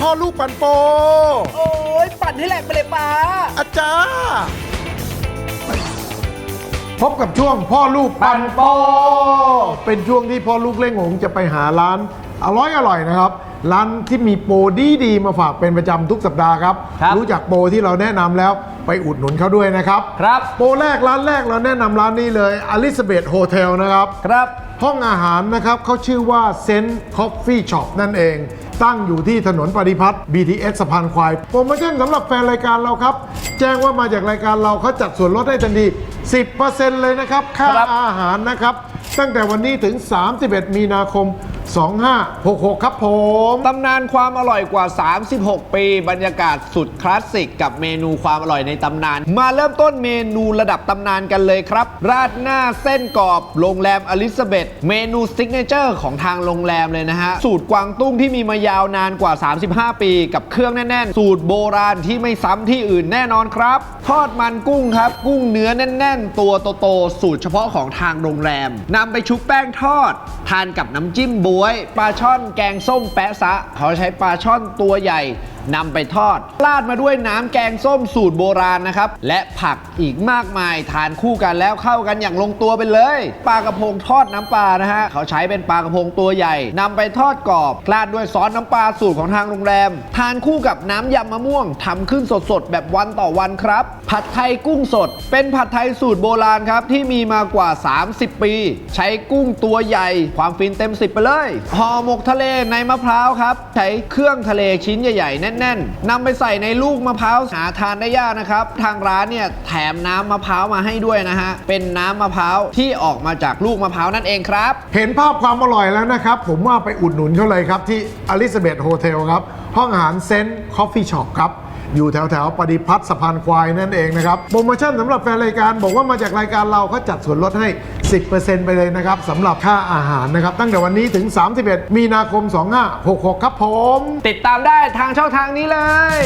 พ่อลูกปันโป โอ้ยปั่นให้แหลกไปเลยป้า อาจารย์พบกับช่วงพ่อลูกปันโป เป็นช่วงที่พ่อลูกเล่งหงจะไปหาร้าน อร่อยอร่อยนะครับ ร้านที่มีโปรดีดีๆมาฝากเป็นประจำทุกสัปดาห์ครับ ครับรู้จักโปรที่เราแนะนำแล้วไปอุดหนุนเขาด้วยนะครับครับ โปรแรกร้านแรกเราแนะนำร้านนี้เลยอลิซาเบธโฮเทลนะครับ ครับ ห้องอาหารนะครับเขาชื่อว่าเซนต์คอฟฟี่ช็อปนั่นเอง ตั้งอยู่ที่ถนนปฏิพัฒน์ BTS สะพานควาย โปรโมชั่นสำหรับแฟนรายการเราครับ แจ้งว่ามาจากรายการเราเขาจัดส่วนลดให้ทันที 10%เลยนะครับ ค่าครับอาหารนะครับ ตั้งแต่วันนี้ถึง 31 มีนาคม 2566 ครับผม ตำนานความอร่อยกว่า 36 ปี บรรยากาศสุดคลาสสิกกับเมนูความอร่อยในตำนาน มาเริ่มต้นเมนูระดับตำนานกันเลยครับ ราดหน้าเส้นกรอบ โรงแรมอลิซาเบธเมนูซิกเนเจอร์ของทางโรงแรมเลยนะฮะ สูตรกวางตุ้งที่มีมายาวนานกว่า 35 ปี กับเครื่องแน่นๆ สูตรโบราณที่ไม่ซ้ำที่อื่นแน่นอนครับ ทอดมันกุ้งครับ กุ้งเนื้อแน่น ๆ ตัวโตๆสูตรเฉพาะของทางโรงแรมนำไปชุบแป้งทอด ทานกับน้ำจิ้มโบวยปลาช่อนแกงส้มแปะซะ เขาใช้ปลาช่อนตัวใหญ่ นำไปทอด ราดมาด้วยน้ำแกงส้มสูตรโบราณนะครับ และผักอีกมากมายทานคู่กันแล้วเข้ากันอย่างลงตัวไปเลย ปลากระพงทอดน้ำปลานะฮะ เขาใช้เป็นปลากระพงตัวใหญ่นำไปทอดกรอบราดด้วยซอสน้ำปลาสูตรของทางโรงแรม ทานคู่กับน้ำยำมะม่วงทำขึ้นสดๆ แบบวันต่อวันครับ ผัดไทยกุ้งสด เป็นผัดไทยสูตรโบราณครับที่มีมากว่า 30 ปี ใช้กุ้งตัวใหญ่ ความฟินเต็ม 10 ไปเลยห่อหมกทะเลในมะพร้าวครับใช้เครื่องทะเลชิ้นใหญ่ๆแน่นๆนำไปใส่ในลูกมะพร้าวหาทานได้ยากนะครับ ทางร้านเนี่ยแถมน้ำมะพร้าวมาให้ด้วยนะฮะ เป็นน้ำมะพร้าวที่ออกมาจากลูกมะพร้าวนั่นเองครับ เห็นภาพความอร่อยแล้วนะครับ ผมว่าไปอุดหนุนเขาเลยครับที่อลิซาเบธโฮเทลครับ ห้องอาหารเซนต์คอฟฟี่ช็อปครับอยู่แถวแถวปฏิพัฒน์สะพานควายนั่นเองนะครับ โปรโมชั่นสำหรับแฟนรายการบอกว่ามาจากรายการเราเขาจัดส่วนลดให้ 10%ไปเลยนะครับสำหรับค่าอาหารนะครับ ตั้งแต่วันนี้ถึง 31 มีนาคม 2566 ครับผม ติดตามได้ทางช่องทางนี้เลย